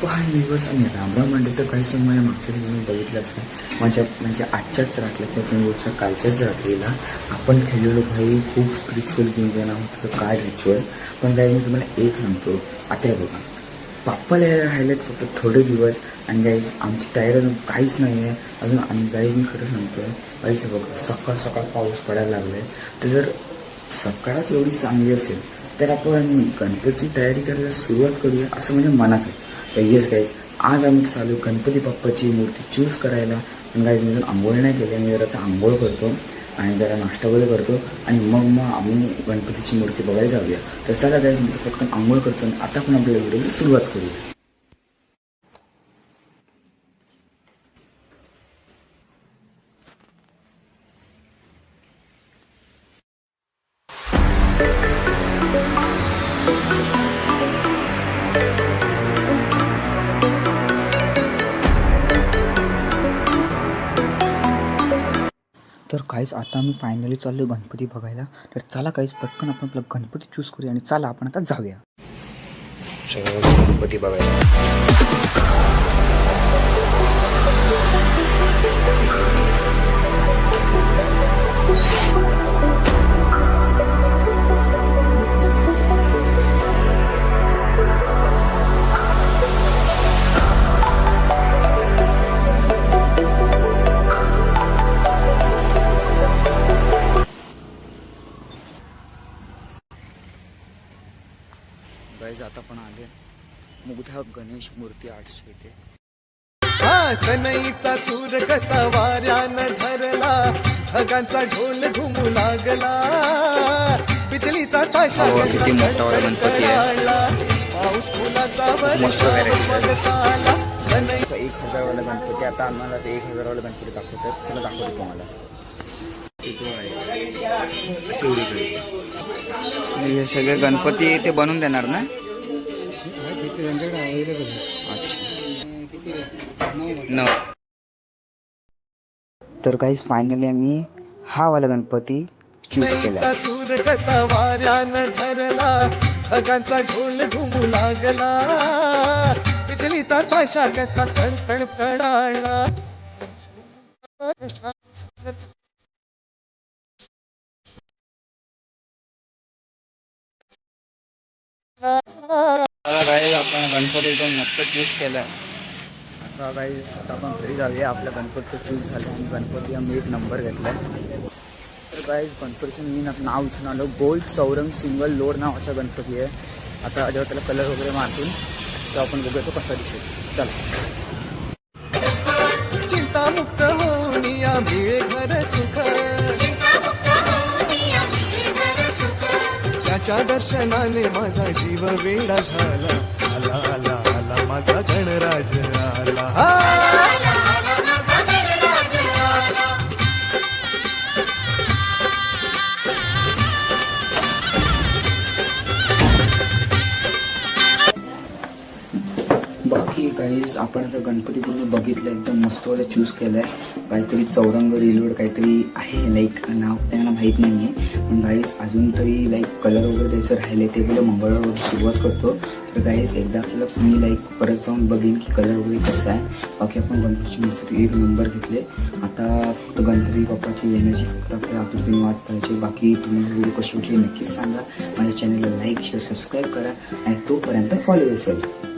सुप्रभात दिवस आणि रामराम म्हणले तर काही समोर माझ्या मागच्या तुम्ही बघितलं असतं. माझ्या म्हणजे आजच्याच रात्रीला किंवा तुम्ही कालच्याच रात्रीला आपण खेळलेलो भाई खूप स्पिरिच्युअल गेम देणार होतं तर काय रिच्युअल पण काही मी तुम्हाला एक सांगतो. आता बघा. पाप्पाला यायला राहिलेत फक्त थोडे दिवस आणि गाईज आमची तयारी अजून काहीच नाही आहे अजून आम्ही गाईज मी खरं सांगतोय. गाईज बघ बघा. सकाळ सकाळ पाऊस पडायला लागलाय. तर जर सकाळच एवढी चांगली असेल तर आपण गणपतीची तयारी करायला सुरुवात करूया असं म्हणजे मनात आहे. तर येस गाईज आज आम्ही चालू गणपती बाप्पाची मूर्ती चूज करायला. पण गाईज मी जर आंघोळ नाही केली मी जरा आता आंघोळ करतो आणि जरा नाश्ता वगैरे करतो आणि मग मग आम्ही गणपतीची मूर्ती बघायला जाऊया. तर चला गाईज मी पटकन आंघोळ करतो आणि आता पण आपल्या व्हिडिओला सुरुवात करूया. तर काहीच आता मी फायनली चाललो गणपती बघायला. तर चला काहीच पटकन आपण आपला गणपती चूज करूया आणि चला आपण आता जाऊया. गणपती बघायला. गाईज आता पण आले. मुग्धा गणेश मूर्ती आठशे हा सनईचा सूर कसा वाऱ्यानं धरला ढगांचा ढोल घुमू लागला. बिजलीचा ताशा किती मोठा वाला गणपती. पाऊस फुलाचा एक हजारवाला गणपती आता आम्हाला ते एक हजारवाला गणपती दाखवतात. चला दाखवतो तुम्हाला. हे सगळे गणपती ते बनवून देणार ना? अच्छा. तर काहीच फायनली आम्ही हा वाला गणपती चूज केला. सूर कसा वाऱ्यानं धरला ढगांचा ढोल घुमू लागला. बिजलीचा पाशा कसा तडतड कडाळला आपण गणपती एकदम मस्त चूज केलाय. आता गाईज आता आपण घरी जाऊया. आपल्या गणपतीचं चूज झालं आणि गणपती आम्ही एक नंबर घेतलाय. तर गाईज गणपतीचं मी नाव इच्छून आलो. गोल्ड चौरंग सिंगल लोड नावाचा गणपती आहे. आता जेव्हा त्याला कलर वगैरे मारतून तेव्हा आपण बघूया तो कसा दिसेल. चला. त्याच्या दर्शनाने माझा जीव वेडा झाला. आला आला आला माझा गणराज आला. आपण आता गणपती पूर्ण बघितलं एकदम मस्त वाला चूज केलाय. काहीतरी चौरंग रिलोड काहीतरी आहे लाईक नाव त्यांना माहीत नाही आहे पण गाईस अजून तरी लाईक कलर वगैरे द्यायचं राहिले ते बोल मंगळवार सुरुवात करतो. तर गाईस एकदा आपल्याला मी लाईक परत जाऊन बघेन की कलर वगैरे कसं आहे. बाकी आपण गणपतीची मूर्ती एक नंबर घेतले. आता फक्त गणपती बाप्पाची येण्याची फक्त आपल्या आकृतीने वाट पाहिजे बाकी तुम्ही व्हिडिओ कशी उठली नक्कीच सांगा. माझ्या चॅनलला लाईक शेअर सबस्क्राईब करा. आणि तोपर्यंत फॉलो असेल